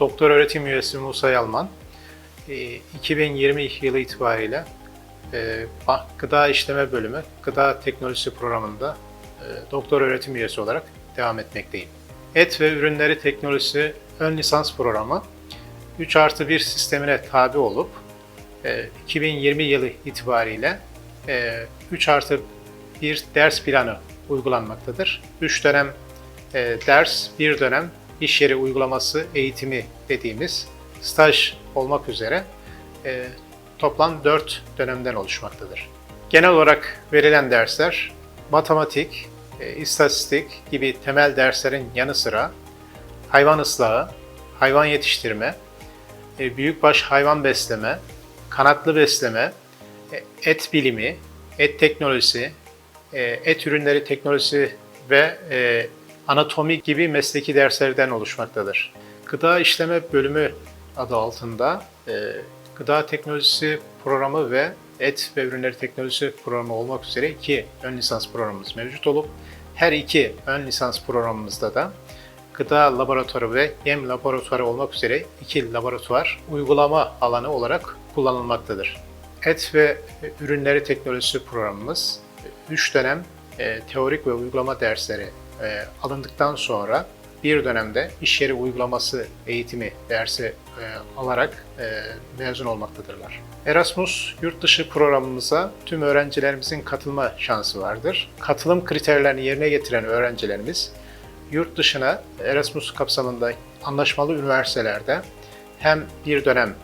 doktor öğretim üyesi Musa Yalman. E, 2020 yılı itibariyle e, Gıda İşleme Bölümü Gıda Teknolojisi Programı'nda e, doktor öğretim üyesi olarak devam etmekteyim. Et ve Ürünleri Teknolojisi Ön Lisans Programı 3 artı 1 sistemine tabi olup e, 2020 yılı itibariyle e, 3 artı bir ders planı uygulanmaktadır. 3 dönem e, ders, bir dönem iş yeri uygulaması eğitimi dediğimiz staj olmak üzere e, toplam 4 dönemden oluşmaktadır. Genel olarak verilen dersler matematik, e, istatistik gibi temel derslerin yanı sıra hayvan ıslahı, hayvan yetiştirme, e, büyükbaş hayvan besleme, kanatlı besleme, e, et bilimi, et teknolojisi, e, et ürünleri teknolojisi ve e, anatomi gibi mesleki derslerden oluşmaktadır. Gıda işleme bölümü adı altında e, gıda teknolojisi programı ve et ve ürünleri teknolojisi programı olmak üzere iki ön lisans programımız mevcut olup her iki ön lisans programımızda da gıda laboratuvarı ve yem laboratuvarı olmak üzere iki laboratuvar uygulama alanı olarak kullanılmaktadır. Et ve ürünleri teknolojisi programımız 3 dönem e, teorik ve uygulama dersleri e, alındıktan sonra bir dönemde iş yeri uygulaması eğitimi dersi e, alarak e, mezun olmaktadırlar. Erasmus yurt dışı programımıza tüm öğrencilerimizin katılma şansı vardır. Katılım kriterlerini yerine getiren öğrencilerimiz yurt dışına Erasmus kapsamında anlaşmalı üniversitelerde hem bir dönem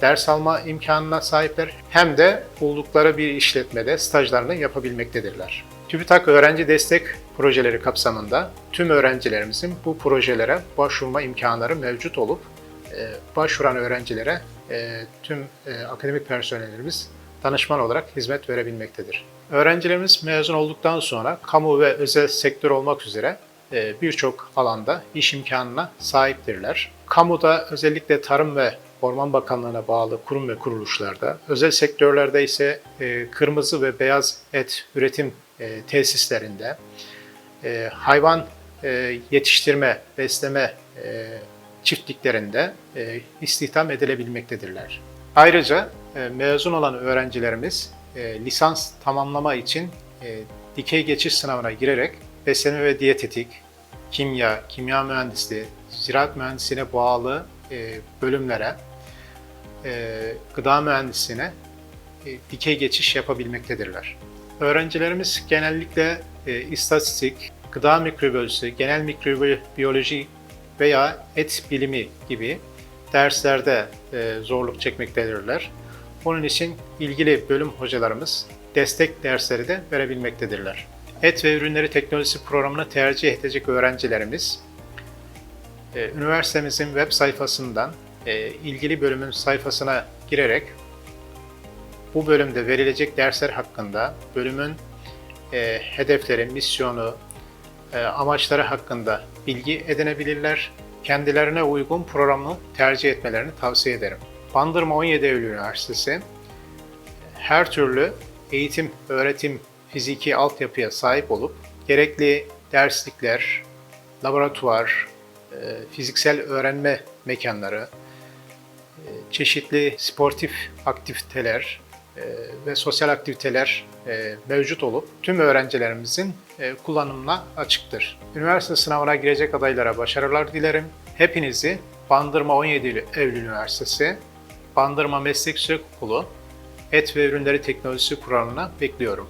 ders alma imkanına sahipler hem de buldukları bir işletmede stajlarını yapabilmektedirler. TÜBİTAK öğrenci destek projeleri kapsamında tüm öğrencilerimizin bu projelere başvurma imkanları mevcut olup e, başvuran öğrencilere e, tüm e, akademik personellerimiz danışman olarak hizmet verebilmektedir. Öğrencilerimiz mezun olduktan sonra kamu ve özel sektör olmak üzere birçok alanda iş imkanına sahiptirler. Kamuda özellikle Tarım ve Orman Bakanlığı'na bağlı kurum ve kuruluşlarda, özel sektörlerde ise kırmızı ve beyaz et üretim e, tesislerinde, e, hayvan e, yetiştirme, besleme e, çiftliklerinde e, istihdam edilebilmektedirler. Ayrıca e, mezun olan öğrencilerimiz e, lisans tamamlama için e, dikey geçiş sınavına girerek beslenme ve diyetetik, kimya, kimya mühendisliği, ziraat mühendisliğine bağlı e, bölümlere, e, gıda mühendisliğine e, dikey geçiş yapabilmektedirler. Öğrencilerimiz genellikle e, istatistik, gıda mikrobiyolojisi, genel mikrobiyoloji veya et bilimi gibi derslerde e, zorluk çekmektedirler. Onun için ilgili bölüm hocalarımız destek dersleri de verebilmektedirler. Et ve ürünleri teknolojisi programını tercih edecek öğrencilerimiz e, üniversitemizin web sayfasından e, ilgili bölümün sayfasına girerek bu bölümde verilecek dersler hakkında bölümün e, hedefleri, misyonu, e, amaçları hakkında bilgi edinebilirler. Kendilerine uygun programı tercih etmelerini tavsiye ederim. Bandırma 17 Eylül Üniversitesi her türlü eğitim, öğretim, fiziki altyapıya sahip olup gerekli derslikler, laboratuvar, e, fiziksel öğrenme mekanları, e, çeşitli sportif aktiviteler ve sosyal aktiviteler e, mevcut olup tüm öğrencilerimizin e, kullanımına açıktır. Üniversite sınavına girecek adaylara başarılar dilerim. Hepinizi Bandırma 17 Eylül Üniversitesi, Bandırma Meslek Yüksek Okulu Et ve Ürünleri Teknolojisi programına bekliyorum.